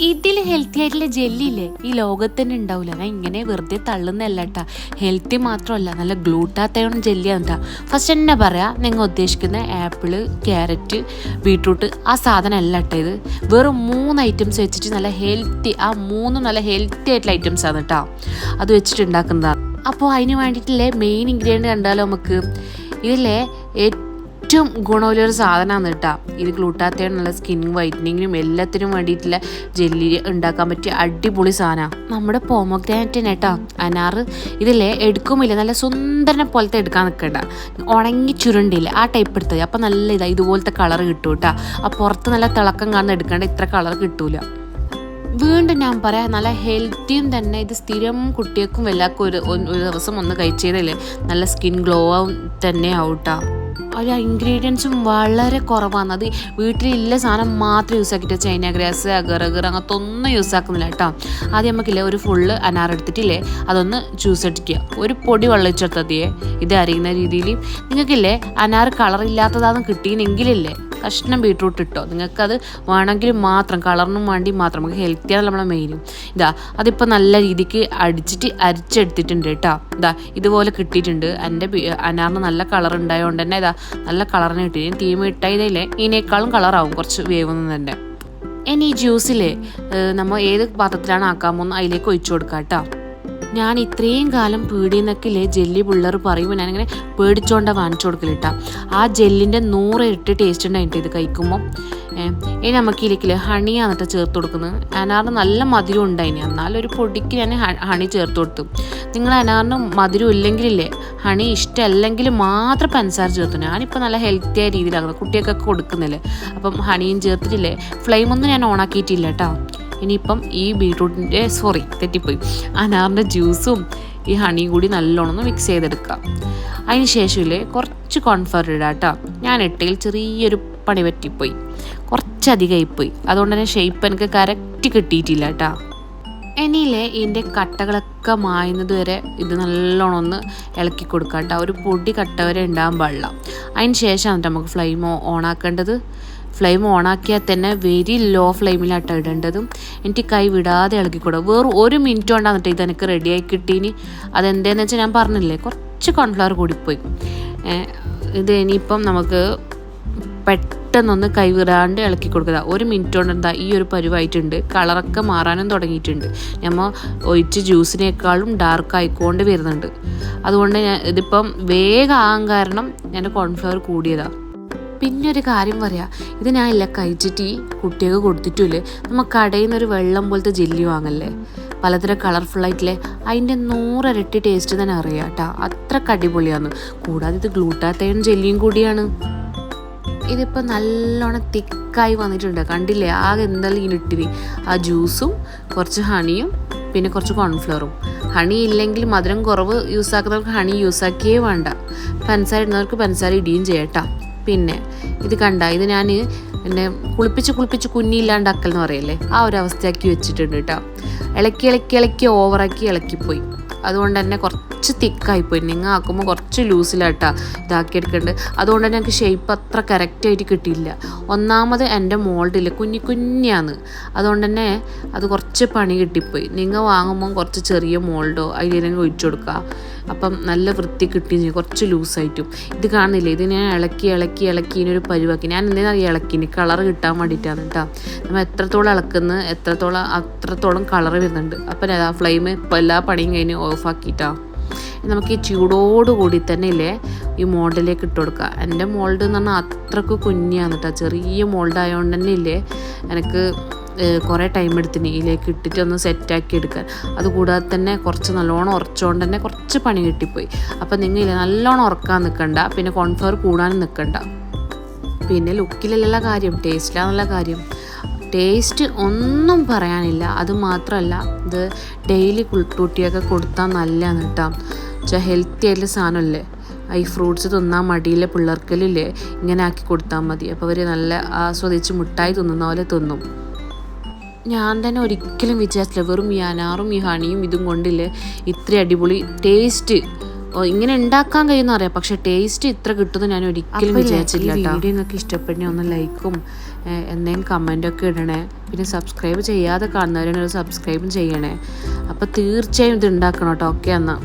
ഇതിൽ ഹെൽത്തി ആയിട്ടുള്ള ജെല്ലില്ലേ ഈ ലോകത്ത് തന്നെ ഉണ്ടാവില്ല ഞാൻ ഇങ്ങനെ വെറുതെ തള്ളുന്നല്ല കേട്ടാ ഹെൽത്തി മാത്രമല്ല നല്ല ഗ്ലൂട്ടാത്തയോണം ജെല്ലിയാണ് കേട്ടോ ഫസ്റ്റ് തന്നെ പറയാം നിങ്ങൾ ഉദ്ദേശിക്കുന്ന ആപ്പിൾ ക്യാരറ്റ് ബീട്രൂട്ട് ആ സാധനം അല്ല കേട്ടോ ഇത്. വെറും മൂന്ന് ഐറ്റംസ് വെച്ചിട്ട് നല്ല ഹെൽത്തി ആ മൂന്ന് നല്ല ഹെൽത്തി ആയിട്ടുള്ള ഐറ്റംസ് ആണ് കേട്ടോ അത് വെച്ചിട്ട് ഉണ്ടാക്കുന്നതാണ്. അപ്പോൾ അതിന് വേണ്ടിയിട്ടുള്ള മെയിൻ ഇൻഗ്രീഡിയന്റ് കണ്ടാലോ നമുക്ക്? ഇതിലെ ഏറ്റവും ഗുണമുള്ളൊരു സാധനമാണ് കേട്ടോ. ഇത് ഗ്ലൂട്ടാത്തേണുള്ള സ്കിൻ വൈറ്റനിങ്ങിനും എല്ലാത്തിനും വേണ്ടിയിട്ടുള്ള ജെല്ലി ഉണ്ടാക്കാൻ പറ്റിയ അടിപൊളി സാധനമാണ് നമ്മുടെ പോമോഗ്രാനറ്റിന് കേട്ടോ അനാറ് ഇതിലെ എടുക്കുമില്ല. നല്ല സുന്ദരനെ പോലത്തെ എടുക്കാൻ നിൽക്കണ്ട ഉണങ്ങി ചുരുണ്ടില്ല ആ ടൈപ്പ് എടുത്തത് അപ്പം നല്ല ഇതാ ഇതുപോലത്തെ കളർ കിട്ടും കേട്ടോ. ആ പുറത്ത് നല്ല തിളക്കം കാണുന്ന എടുക്കേണ്ട ഇത്ര കളർ കിട്ടൂല. വീണ്ടും ഞാൻ പറയാം നല്ല ഹെൽത്തിയും തന്നെ ഇത് സ്ഥിരം കുട്ടികൾക്കും എല്ലാവർക്കും ഒരു ഒരു ദിവസം ഒന്ന് കഴിച്ചതല്ലേ നല്ല സ്കിൻ ഗ്ലോ ആവും തന്നെ ആവൂട്ടാ ഒരു ഇൻഗ്രീഡിയൻസും വളരെ കുറവാണ്. അത് വീട്ടിലില്ല സാധനം മാത്രം യൂസ് ആക്കിയിട്ട് ചൈന ഗ്രാസ് അഗറഗർ അങ്ങനത്തെ ഒന്നും യൂസ് ആക്കുന്നില്ല കേട്ടോ. ആദ്യം നമുക്കില്ലേ ഒരു ഫുള്ള് അനാർ എടുത്തിട്ടില്ലേ അതൊന്ന് ജ്യൂസ് അടിക്കുക. ഒരു പൊടി വെള്ളം വെച്ചെടുത്തതിയെ ഇത് അറിയുന്ന രീതിയിൽ നിങ്ങൾക്കില്ലേ അനാർ കളർ ഇല്ലാത്തതാണെന്ന് കിട്ടിയെങ്കിലില്ലേ കഷ്ണം ബീട്രൂട്ട് ഇട്ടോ. നിങ്ങൾക്കത് വേണമെങ്കിൽ മാത്രം കളറിനും വേണ്ടി മാത്രം. നമുക്ക് ഹെൽത്തിയാണ് നമ്മളെ മെയിനും ഇതാ അതിപ്പോൾ നല്ല രീതിക്ക് അടിച്ചിട്ട് അരിച്ചെടുത്തിട്ടുണ്ട് കേട്ടോ. ഇതാ ഇതുപോലെ കിട്ടിയിട്ടുണ്ട്. എന്റെ അനാറിന് നല്ല കളർ ഉണ്ടായതുകൊണ്ട് തന്നെ ഇതാ നല്ല കളറിന് കിട്ടി. തീ ഇട്ടതിലേ ഇതിനേക്കാളും കളറാവും കുറച്ച് വേവുന്നത് തന്നെ. ഇനി ഈ ജ്യൂസിലെ നമ്മൾ ഏത് പാത്രത്തിലാണ് ആക്കാൻ പോകുന്നത് അതിലേക്ക് ഒഴിച്ചു കൊടുക്കാം കേട്ടോ ഞാൻ ഇത്രയും കാലം പീടിയെന്നൊക്കെയില്ലേ ജെല്ലി പിള്ളേർ പറയുമ്പോൾ ഞാനിങ്ങനെ പേടിച്ചോണ്ട വാങ്ങിച്ചു കൊടുക്കലിട്ട. ആ ജെല്ലിന്റെ നൂറ് ഇരട്ടി ടേസ്റ്റ് ഉണ്ടായിട്ട് ഇത് കഴിക്കുമ്പോൾ ഇനി നമുക്ക് ഇതിലേക്കില്ലേ ഹണിയാണ് കേട്ടോ ചേർത്ത് കൊടുക്കുന്നത്. അനാറിന് നല്ല മധുരം ഉണ്ടായിനി. എന്നാലും ഒരു പൊടിക്ക് ഞാൻ ഹണി ചേർത്ത് കൊടുത്തു. നിങ്ങൾ അനാറിന് മധുരം ഇല്ലെങ്കിലില്ലേ ഹണി ഇഷ്ടമല്ലെങ്കിൽ മാത്രം പഞ്ചസാര ചേർത്തു ഞാനിപ്പോൾ നല്ല ഹെൽത്തി ആയ രീതിയിലാണ് കുട്ടികൾക്കൊക്കെ കൊടുക്കുന്നില്ലേ. അപ്പം ഹണിയും ചേർത്തിട്ടില്ലേ. ഫ്ലെയിമൊന്നും ഞാൻ ഓണാക്കിയിട്ടില്ല കേട്ടോ ഇനിയിപ്പം ഈ ബീട്രൂട്ടിന്റെ സോറി തെറ്റിപ്പോയി. അനാറിന്റെ ജ്യൂസും ഈ ഹണിയും കൂടി നല്ലോണം ഒന്ന് മിക്സ് ചെയ്തെടുക്കുക അതിന് ശേഷമില്ലേ കുറച്ച് കോൺഫർ ഇടുക കേട്ടോ. ഞാൻ ഇട്ടയിൽ ചെറിയൊരു പണി പറ്റിപ്പോയി. കുറച്ചധികമായിപ്പോയി അതുകൊണ്ട് തന്നെ ഷേപ്പ് എനിക്ക് കറക്റ്റ് കിട്ടിയിട്ടില്ല കേട്ടോ. ഇനിയില്ലേ ഇതിന്റെ കട്ടകളൊക്കെ മായുന്നത് വരെ ഇത് നല്ലോണം ഒന്ന് ഇളക്കി കൊടുക്കാം കേട്ടോ. ഒരു പൊടി കട്ട വരെ ഉണ്ടാകാൻ പാടില്ല. അതിന് ശേഷമാണ് നമുക്ക് ഫ്ലെയിം ഓണാക്കേണ്ടത്. ഫ്ലെയിം ഓണാക്കിയാൽ തന്നെ വെരി ലോ ഫ്ലെയിമിലാട്ടോ ഇടേണ്ടതും. എനിക്ക് കൈ വിടാതെ ഇളക്കിക്കൂടാ വേറെ ഒരു മിനിറ്റ് കൊണ്ടാണ് ഇതെനിക്ക് റെഡിയായി കിട്ടീനി. അതെന്താന്ന് വെച്ചാൽ ഞാൻ പറഞ്ഞില്ലേ കുറച്ച് കോൺഫ്ലവർ കൂടിപ്പോയി. ഇത് ഇനിയിപ്പം നമുക്ക് പെട്ടെന്നൊന്ന് കൈവിടാണ്ട് ഇളക്കി കൊടുക്കുക ഒരു മിനിറ്റ് കൊണ്ട് എന്താ ഈ ഒരു പരുവായിട്ടുണ്ട്. കളറൊക്കെ മാറാനും തുടങ്ങിയിട്ടുണ്ട്. നമ്മൾ ഒഴിച്ച് ജ്യൂസിനേക്കാളും ഡാർക്ക് ആയിക്കൊണ്ട് വരുന്നുണ്ട്. അതുകൊണ്ട് ഞാൻ ഇതിപ്പം വേഗം ആകാൻ കാരണം ഞാൻ കോൺഫ്ലവർ കൂടിയതാണ് പിന്നെ ഒരു കാര്യം പറയാം. ഇത് ഞാൻ ഇല്ല കഴിച്ചിട്ട് ഈ കുട്ടികൾക്ക് കൊടുത്തിട്ടില്ലേ? നമ്മൾ കടയിൽ ഒരു വെള്ളം പോലത്തെ ജെല്ലി വാങ്ങല്ലേ? പലതരം കളർഫുള്ളായിട്ടില്ലേ അതിന്റെ നൂറരട്ടി ടേസ്റ്റ് തന്നെ അറിയാം കേട്ടോ അത്ര അടിപൊളിയാണ് കൂടാതെ ഇത് ഗ്ലൂട്ടാത്തേൺ ജെല്ലിയും കൂടിയാണ്. ഇതിപ്പോൾ നല്ലോണം തിക്കായി വന്നിട്ടുണ്ട്. കണ്ടില്ലേ? ആകെ എന്തായാലും ഇങ്ങനെ ഇട്ടിരി ആ ജ്യൂസും കുറച്ച് ഹണിയും പിന്നെ കുറച്ച് കോൺഫ്ലവറും ഹണി ഇല്ലെങ്കിൽ മധുരം കുറവ് യൂസ് ആക്കുന്നവർക്ക് ഹണി യൂസ് ആക്കിയേ വേണ്ട. പഞ്ചസാര ഇടുന്നവർക്ക് പഞ്ചസാര ഇടിയും ചെയ്യട്ടോ പിന്നെ ഇത് കണ്ട ഇത് ഞാൻ എന്നെ കുളിപ്പിച്ച് കുളിപ്പിച്ച് കുഞ്ഞില്ലാണ്ടാക്കൽ എന്ന് പറയല്ലേ ആ ഒരു അവസ്ഥയാക്കി വെച്ചിട്ടുണ്ട് കേട്ടോ. ഇളക്കി ഇളക്കി ഇളക്കി ഓവറാക്കി ഇളക്കിപ്പോയി. അതുകൊണ്ട് തന്നെ കുറച്ച് തിക്കായിപ്പോയി. നിങ്ങൾ ആക്കുമ്പോൾ കുറച്ച് ലൂസിലാട്ടാ ഇതാക്കിയെടുക്കേണ്ടത്. അതുകൊണ്ട് തന്നെ എനിക്ക് ഷേപ്പ് അത്ര കറക്റ്റായിട്ട് കിട്ടിയില്ല. ഒന്നാമത് എന്റെ മോൾഡിൽ കുഞ്ഞി കുഞ്ഞാണ് അതുകൊണ്ട് തന്നെ അത് കുറച്ച് പണി കിട്ടിപ്പോയി. നിങ്ങൾ വാങ്ങുമ്പോൾ കുറച്ച് ചെറിയ മോൾഡോ അതിലേക്ക് ഒഴിച്ചു കൊടുക്കുക. അപ്പം നല്ല വൃത്തി കിട്ടി. കുറച്ച് ലൂസായിട്ടും. ഇത് കാണുന്നില്ലേ? ഇത് ഞാൻ ഇളക്കി ഇളക്കി ഇളക്കി ഇതിനൊരു പരുവാക്കി. ഞാൻ എന്തിനാ ഇളക്കിന് കളർ കിട്ടാൻ വേണ്ടിയിട്ടാണ് കേട്ടോ. നമ്മൾ എത്രത്തോളം ഇളക്കുന്നത് എത്രത്തോളം അത്രത്തോളം കളർ വരുന്നുണ്ട്. അപ്പം ആ ഫ്ലെയിം ഇപ്പോൾ എല്ലാ പണിയും കഴിഞ്ഞ് ഓഫാക്കിയിട്ടാണ് നമുക്ക് ഈ ചൂടോടുകൂടി തന്നെ ഇല്ലേ ഈ മോൾഡിലേക്ക് ഇട്ട് കൊടുക്കുക. എന്റെ മോൾഡ് എന്ന് പറഞ്ഞാൽ അത്രയ്ക്ക് കുഞ്ഞാണ് കേട്ടോ ചെറിയ മോൾഡ് ആയതുകൊണ്ട് തന്നെ ഇല്ലേ എനിക്ക് കുറേ ടൈം എടുത്തിന് ഇതിലേക്ക് ഇട്ടിട്ട് ഒന്ന് സെറ്റാക്കി എടുക്കാൻ. അതുകൂടാതെ തന്നെ കുറച്ച് നല്ലോണം ഉറച്ചുകൊണ്ട് തന്നെ കുറച്ച് പണി കിട്ടിപ്പോയി. അപ്പം നിങ്ങൾ നല്ലോണം ഉറക്കാൻ നിൽക്കണ്ട പിന്നെ കോൺഫ്ലവർ കൂടാനും നിൽക്കണ്ട പിന്നെ ലുക്കിലല്ല കാര്യം ടേസ്റ്റിലാന്നുള്ള കാര്യം. ടേസ്റ്റ് ഒന്നും പറയാനില്ല. അത് മാത്രമല്ല ഇത് ഡെയിലി കുട്ടിയൊക്കെ കൊടുത്താൽ നല്ലതാണ് കേട്ടോ വെച്ചാൽ ഹെൽത്തി ആയിട്ടുള്ള സാധനമല്ലേ ഈ ഫ്രൂട്ട്സ് തിന്നാൻ മടിയിലെ പിള്ളേർക്കലില്ലേ ഇങ്ങനെ ആക്കി കൊടുത്താൽ മതി. അപ്പോൾ അവർ നല്ല ആസ്വദിച്ച് മുട്ടായി തിന്നുന്ന പോലെ തിന്നും. ഞാൻ തന്നെ ഒരിക്കലും വിചാരിച്ചില്ല വെറും ഈ അനാറും ഈ ഹണിയും ഇതും കൊണ്ടില്ലേ? ഇത്ര അടിപൊളി ടേസ്റ്റ് ഇങ്ങനെ ഉണ്ടാക്കാൻ കഴിയുന്ന അറിയാം. പക്ഷെ ടേസ്റ്റ് ഇത്ര കിട്ടുമെന്ന് ഞാൻ ഒരിക്കലും വിചാരിച്ചില്ല വീഡിയോ നിങ്ങൾക്ക് ഇഷ്ടപ്പെടുന്ന ഒന്ന് ലൈക്കും എന്തെങ്കിലും ഒക്കെ ഇടണേ. പിന്നെ സബ്സ്ക്രൈബ് ചെയ്യാതെ കാണുന്നവരാണ് സബ്സ്ക്രൈബും ചെയ്യണേ. അപ്പോൾ തീർച്ചയായും ഇത് ഉണ്ടാക്കണം കേട്ടോ ഓക്കെ എന്നാൽ